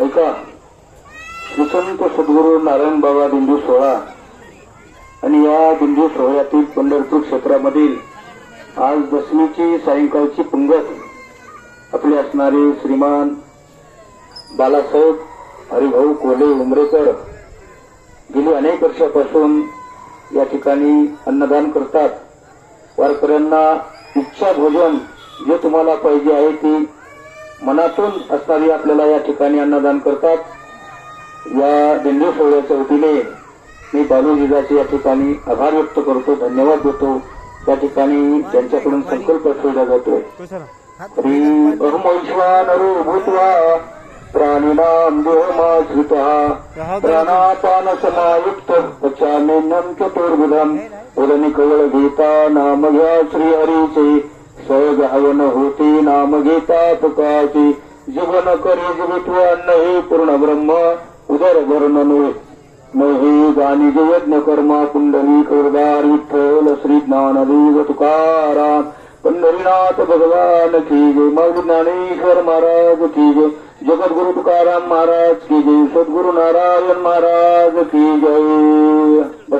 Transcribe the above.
ऐका श्रीसंत सद्गुरू नारायण बाबा दिंडू सोहळा आणि या दिंडू सोहळ्यातील पंढरपूर क्षेत्रामधील आज दशमीची सायंकाळची पंगत आपले असणारे श्रीमान बालासाहेब हरिभाऊ कोले उमरेकर गेली अनेक वर्षापासून या ठिकाणी अन्नदान करतात. वारकऱ्यांना इच्छा भोजन जे तुम्हाला पाहिजे आहे ती मनातून असणारी आपल्याला या ठिकाणी अन्नदान करतात. या दिंडी सोहळ्याच्या वतीने मी बालूजीजाचे या ठिकाणी आभार व्यक्त करतो धन्यवाद देतो. त्या ठिकाणी त्यांच्याकडून संकल्प ठेवला जातोय. श्री अहमैश्वानरो भूत्वा प्राणिनां देहमाश्रितः प्राणापान समायुक्त पचामेन्नं चतुर्विधम्। उदनिकवळ गीता नाम घ्या श्री हरीचे। सहगायन होते नाम घेता तुकाची जीवन करी जीवित्व हे पूर्ण ब्रह्म उदर वर्णन मही गाणी जयज्ञ कर्मा कुंडली करदार विठ्ठल श्री ज्ञानदेव तुकाराम. पंढरीनाथ भगवान की जय. मग ज्ञानेश्वर महाराज की जय. जगद्गुरु तुकाराम महाराज की जय. सद्गुरु नारायण महाराज की जय.